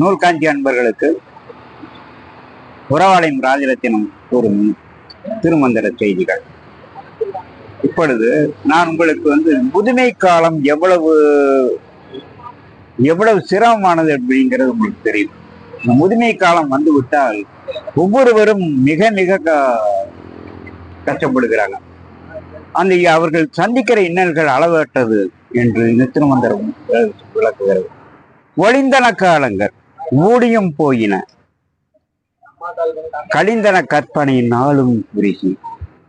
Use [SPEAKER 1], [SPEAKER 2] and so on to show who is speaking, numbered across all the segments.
[SPEAKER 1] நூல்காஞ்சி அன்பர்களுக்கு உறவாளையும் ராஜரத்தினம் கூறும் திருமந்திர செய்திகள். இப்பொழுது நான் உங்களுக்கு வந்து முதுமை காலம் எவ்வளவு எவ்வளவு சிரமமானது அப்படிங்கிறது உங்களுக்கு தெரியும். இந்த முதுமை காலம் வந்து விட்டால் ஒவ்வொருவரும் மிக மிக கஷ்டப்படுகிறாங்க. அந்த அவர்கள் சந்திக்கிற இன்னல்கள் அளவற்றது என்று இந்த திருமந்திரம் விளக்குகிறது. ஒளிந்தன காலங்கள். ஊடியும் போயின. கழிந்தன கற்பனை நாளும் குறுகி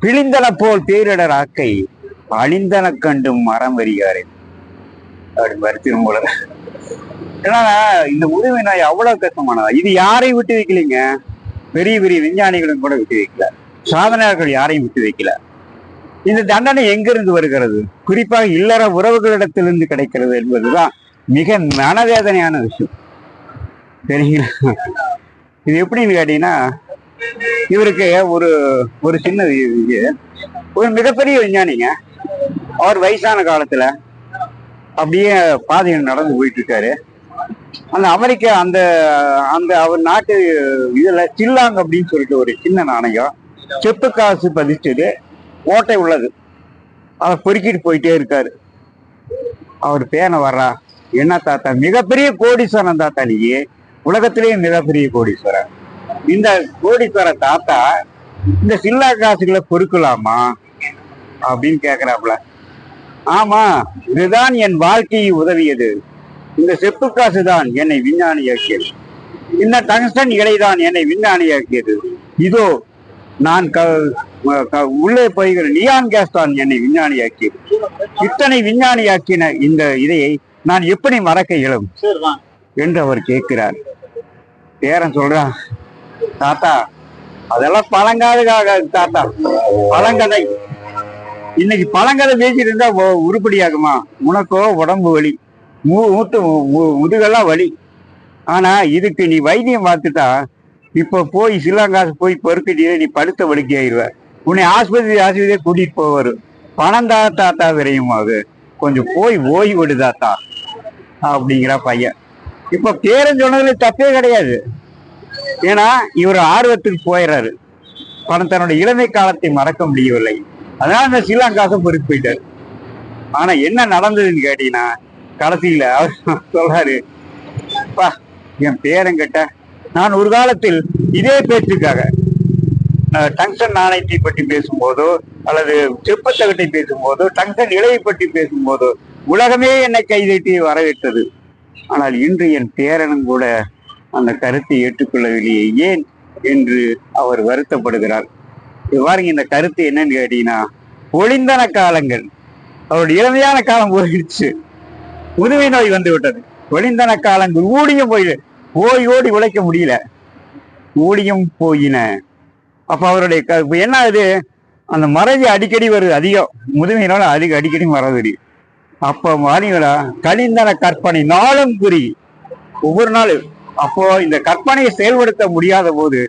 [SPEAKER 1] பிழிந்தன போல் பேரிடர் ஆக்கை அழிந்தன கண்டும் மரம் வருகிறாரே அப்படி மறுத்திரும் போல. ஏன்னா இந்த உரிமை நாய் அவ்வளவு கஷ்டமானதா? இது யாரையும் விட்டு வைக்கலைங்க? பெரிய பெரிய விஞ்ஞானிகளும் கூட விட்டு வைக்கல. சாதனையாளர்கள் யாரையும் விட்டு வைக்கல. இந்த தண்டனை எங்கிருந்து வருகிறது? குறிப்பாக இல்லற உறவுகளிடத்திலிருந்து கிடைக்கிறது என்பதுதான் மிக மனவேதனையான விஷயம். சரிங்களா இது எப்படின்னு கேட்டீங்கன்னா இவருக்கு ஒரு ஒரு சின்ன இது. ஒரு மிகப்பெரிய விஞ்ஞானிங்க. அவர் வயசான காலத்துல அப்படியே பாதையில் நடந்து போயிட்டு இருக்காரு அந்த அமெரிக்கா அந்த அந்த அவர் நாட்டு இதுல சில்லாங் அப்படின்னு சொல்லிட்டு ஒரு சின்ன நாணயம் செப்பு காசு பதிச்சது. ஓட்டை உள்ளது. அதை பொறுக்கிட்டு போயிட்டே இருக்காரு. அவர் பேனை வர்றா. என்ன தாத்தா? மிகப்பெரிய கோடீஸ்வரன் தாத்தா நீ. உலகத்திலேயே மிகப்பெரிய கோடீஸ்வரன் இந்த கோடீஸ்வர தாத்தா இந்த சில்லா காசுகளை பொறுக்கலாமா அப்படின்னு கேக்குறாப்புல. ஆமா இதுதான் என் வாழ்க்கையை உதவியது. இந்த செப்பு காசு தான் என்னை விஞ்ஞானியாக்கியது. இந்த டங்ஸ்டன் இலைதான் என்னை விஞ்ஞானியாக்கியது. இதோ நான் க க- உள்ளே போய்கிற நியான் கேஸ் தான் என்னை விஞ்ஞானியாக்கியது. இத்தனை விஞ்ஞானியாக்கின இந்த இதையை நான் எப்படி மறக்க இயலும்? என்று அவர் கேட்கிறார். பேரன் சொல்றான் தாத்தா அதெல்லாம் பழங்கால தாத்தா. பழங்கதை. இன்னைக்கு பழங்கதை பேசிட்டு இருந்தா உருப்படி உருப்படியாகுமா? உனக்கோ உடம்பு வலி. மூ மூத்து முதுகெல்லாம் வலி. ஆனா இதுக்கு நீ வைத்தியம் பார்த்துட்டா இப்ப போய் சிலாங்காசு போய் பொறுக்கிட்டே நீ படுத்த வலிக்கு ஆயிடுவ உன்னை ஆஸ்பத்திரி ஆஸ்பத்திரியே கூட்டிட்டு போவார். பணம் தான் தாத்தா விரையுமாகு கொஞ்சம் போய் ஓய்வு விடு தாத்தா. அப்படிங்கிற பையன். இப்ப பேரன் சொன்னதுல தப்பே கிடையாது. ஏன்னா இவர் ஆர்வத்துக்கு போயிடுறாரு பணம் தன்னோட இளமை காலத்தை மறக்க முடியவில்லை. அதனால அந்த ஸ்ரீலங்காசம் பொறுத்து போயிட்டாரு. ஆனா என்ன நடந்ததுன்னு கேட்டீங்கன்னா கடைசியில அவர் சொல்றாரு "அப்பா, என் பேரங்கிட்ட நான் ஒரு காலத்தில் இதே பேச்சுக்காக டங்ஷன் நாணயத்தை பற்றி பேசும்போதோ அல்லது செப்பத்தகட்டை பேசும்போதோ டங்ஷன் இலையை பற்றி பேசும்போதோ உலகமே என்னை கைதட்டி வரவேற்றது. ஆனால் இன்று என் பேரனும் கூட அந்த கருத்தை ஏற்றுக்கொள்ளவில்லையே. ஏன் என்று அவர் வருத்தப்படுகிறார். இது பாருங்க இந்த கருத்து என்னன்னு கேட்டீங்கன்னா ஒளிந்தன காலங்கள். அவருடைய இளமையான காலம் போயிடுச்சு. முதுமை நோய் வந்து விட்டது ஒளிந்தன காலங்கள் ஊடியும் போயிடு. ஓடி ஓடி உழைக்க முடியல. ஊடியும் போயின. அப்ப அவருடைய க- இப்ப என்ன ஆகுது? அந்த மறதி அடிக்கடி வருது அதிகம். முதுமையினால அதிக அடிக்கடி மறதி அப்போ மாறிங்களா கலிந்தன கற்பனை நாளும் குறி. ஒவ்வொரு நாளும். அப்போ இந்த கற்பனையை செயல்படுத்த முடியாத போது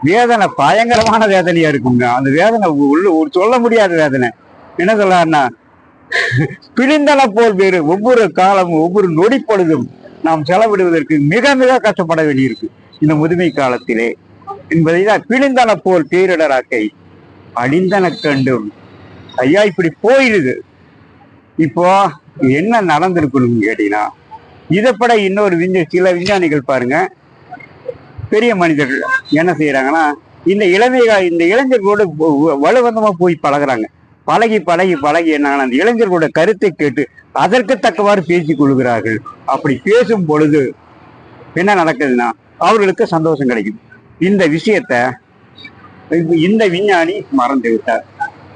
[SPEAKER 1] வேதனை பயங்கரமான வேதனையா இருக்குங்க. அந்த வேதனை உள்ள ஒரு சொல்ல முடியாத வேதனை. என்ன சொல்லலாம்னா பிழிந்தன போல் வேறு ஒவ்வொரு காலமும் ஒவ்வொரு நொடி பொழுதும் நாம் செலவிடுவதற்கு மிக மிக கஷ்டப்பட வேண்டியிருக்கு. இந்த முதுமை காலத்திலே. என்பதை தான் பிழிந்தன போல் பேரிடராக்கை அழிந்தன கண்டும். ஐயா இப்படி போயிடுது இப்போ என்ன நடந்திருக்கணும்னு கேட்டீங்கன்னா இதைப்பட இன்னொரு விஞ்ச சில விஞ்ஞானிகள் பாருங்க. பெரிய மனிதர்கள் என்ன செய்யறாங்கன்னா இந்த இளமைகள் இந்த இளைஞர்களோட வ- வலுவந்தமா போய் பழகுறாங்க. பழகி பழகி பழகி என்ன அந்த இளைஞர்களோட கருத்தை கேட்டு அதற்கு தக்கவாறு பேசிக் கொள்கிறார்கள். அப்படி பேசும் பொழுது என்ன நடக்குதுன்னா அவர்களுக்கு சந்தோஷம் கிடைக்குது. இந்த விஷயத்த இந்த விஞ்ஞானி மறந்து விட்டார்.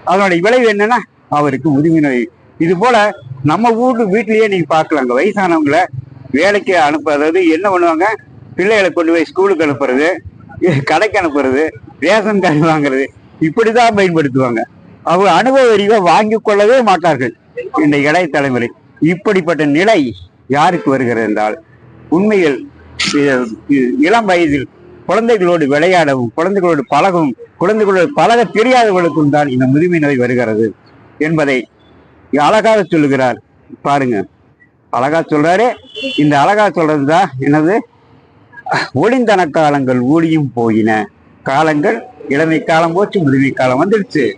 [SPEAKER 1] அதனுடைய விளைவு என்னன்னா அவருக்கு முதுமை நோய் இது போல நம்ம வீட்டு வீட்லயே நீங்க பார்க்கலாங்க வயசானவங்கள வேலைக்கு அனுப்புறது என்ன பண்ணுவாங்க? பிள்ளைகளை கொண்டு போய் ஸ்கூலுக்கு அனுப்புறது கடைக்கு அனுப்புறது ரேஷன் கார்டு வாங்குறது இப்படிதான் பயன்படுத்துவாங்க. அவங்க அனுபவ அறிவை வாங்கி கொள்ளவே மாட்டார்கள். இந்த இளைய தலைமுறை இப்படிப்பட்ட நிலை யாருக்கு வருகிறது என்றால் உண்மையில் இளம் வயதில் குழந்தைகளோடு விளையாடவும் குழந்தைகளோடு பழகவும் குழந்தைகளோடு பழக தெரியாதவர்களுக்கும் தான் இந்த முதுமை நோய் வருகிறது என்பதை அழகாக சொல்லுகிறார். பாருங்க. அழகா சொல்றாரு. இந்த அழகா சொல்றதுதான் என்னது? ஒளிந்தன காலங்கள் ஊழியும் போயின. காலங்கள் இளமை காலம் போச்சு முதுமை காலம் வந்துடுச்சு.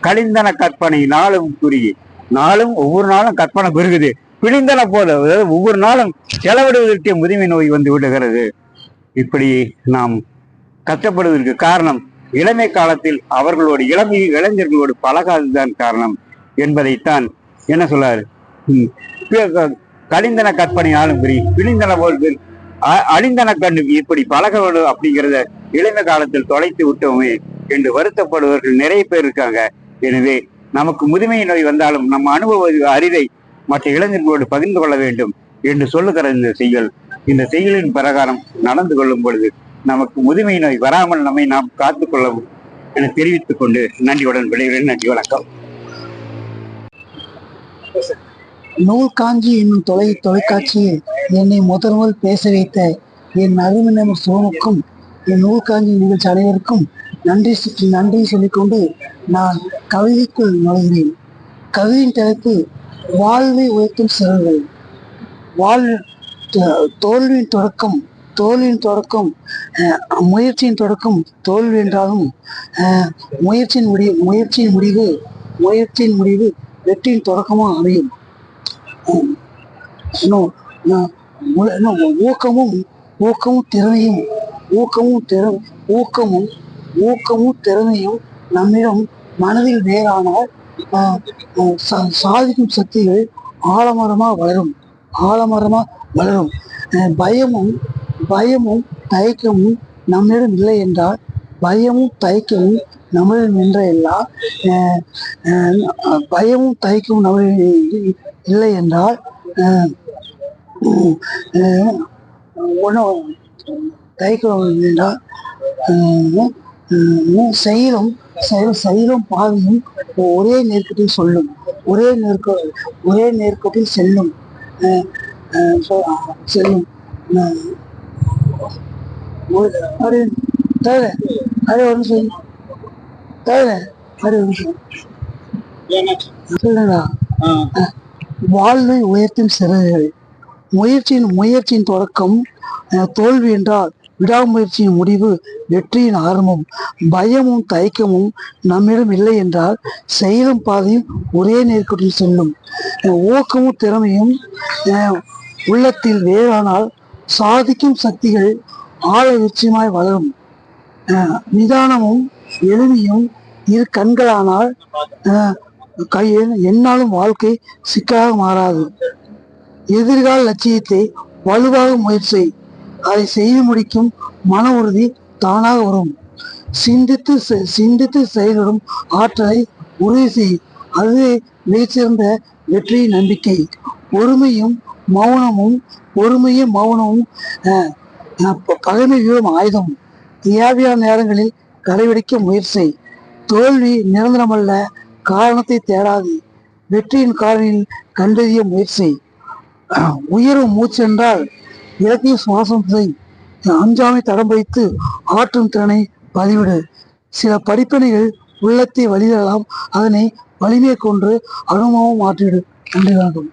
[SPEAKER 1] கழிந்தன கற்பனை நாளும் குறி. நாளும் ஒவ்வொரு நாளும் கற்பனை பெருகுது. பிழிந்தன போல அதாவது ஒவ்வொரு நாளும் செலவிடுவதற்கே முதுமை நோய் வந்து விடுகிறது. இப்படி நாம் கஷ்டப்படுவதற்கு காரணம் இளமை காலத்தில் அவர்களோடு இளமை இளைஞர்களோடு பழகாததுதான் காரணம். என்பதைத்தான் என்ன சொல்லாரு ம். பி- கழிந்தன கற்பனை ஆளும் பிழிந்தன போல் அ- அழிந்தன கண்ணு இப்படி பழக வேண்டும் அப்படிங்கிறத இளைந்த காலத்தில் தொலைத்து விட்டோமே என்று வருத்தப்படுவர்கள் நிறைய பேர் இருக்காங்க. எனவே நமக்கு முதுமை நோய் வந்தாலும் நம்ம அனுபவ அறிவை மற்ற இளைஞர்களோடு பகிர்ந்து கொள்ள வேண்டும் என்று சொல்லுகிற இந்த செயல் இந்த செய்யுளின் பிரகாரம் நடந்து கொள்ளும் பொழுது நமக்கு முதுமை நோய் வராமல் நம்மை நாம் காத்துக் கொள்ளவும் என தெரிவித்துக் கொண்டு நன்றியுடன் விடைகிறேன் நன்றி வணக்கம்.
[SPEAKER 2] நூல் காஞ்சி என்னும் தொலை தொலைக்காட்சியில் என்னை முதல் முதல் பேச வைத்த என் அருமையினர் சோனுக்கும் என் நூல் காஞ்சி நிகழ்ச்சி அனைவருக்கும் நன்றி நன்றி சொல்லிக்கொண்டு நான் கவிதைக்குள் நுழைகிறேன் கவிதையின் தலைப்பு வாழ்வை உயர்த்தும் சிறர்கள் வாழ் தோல்வியின் தொடக்கம் தோல்வியின் தொடக்கம் அஹ், முயற்சியின் தொடக்கம் தோல்வி என்றாலும் அஹ், முயற்சியின் முடிவு முயற்சியின் முடிவு முயற்சியின் முடிவு வெற்றியின் தொடக்கமாக அமையும். இன்னும் இன்னும் ஊக்கமும் ஊக்கமும் திறமையும் ஊக்கமும் திற ஊக்கமும் ஊக்கமும் திறமையும் நம்மிடம் மனதில் வேறானால் ஆஹ், சா- சாதிக்கும் சக்திகள் ஆலமரமாக வளரும். ஆலமரமாக வளரும். பயமும் பயமும் தயக்கமும் நம்மிடம் இல்லை என்றால் பயமும் தயக்கமும் நமது நின்ற எல்லாம் பயமும் தயக்கும் நமது இல்லை என்றால் உணவு தயக்கம் என்றால் செயலும் செயல் செயலும் பாதையும் ஒரே நேர்கட்டில் சொல்லும் ஒரே நேர்க ஒரே நேர்கட்டில் செல்லும் செல்லும் ஆஹ், ஒரு- அது தவிர சொல்லுங்களா வாழ்வை உயர்த்தும் சிறகுகள். முயற்சியின் முயற்சியின் தொடக்கம் தோல்வி என்றால் விடாமுயற்சியின் முடிவு வெற்றியின் ஆரம்பம். பயமும் தயக்கமும் நம்மிடம் இல்லை என்றால் செயலும் பாதையும் ஒரே நேர்கோட்டில் செல்லும். ஊக்கமும் திறமையும் உள்ளத்தில் வேறானால் சாதிக்கும் சக்திகள் ஆழ விருட்சமாய் வளரும். நிதானமும் எளிமையும் இரு கண்களானால் கையில் என்னாலும் வாழ்க்கை சிக்கலாக மாறாது. எதிர்கால லட்சியத்தை வலுவாக முயற்சி அதை செய்து முடிக்கும் மன உறுதி தானாக வரும். சிந்தித்து செ- சிந்தித்து செயலிடும் ஆற்றலை உறுதி செய். அதுவே மிகச்சிறந்த வெற்றி நம்பிக்கை. ஒருமையும் மௌனமும் ஒருமையும் மௌனமும் அஹ், அஹ், பகைமை வீழும் ஆயுதம். தேவையான நேரங்களில் கடைபிடிக்க முயற்சி தோல்வி நிரந்தரமல்ல காரணத்தை தேடாது. வெற்றியின் காரணில் கண்டறிய முயற்சி உயரும் மூச்சு என்றால் இலக்கிய சுவாசம் செய். அஞ்சாமை தடம் வைத்து ஆற்றும் திறனை பதிவிடு. சில படிப்பினைகள் உள்ளத்தை வழிதரலாம் அதனை வலிமையை கொண்டு அனுபவம் மாற்றிவிடு. நன்றி வணக்கம்.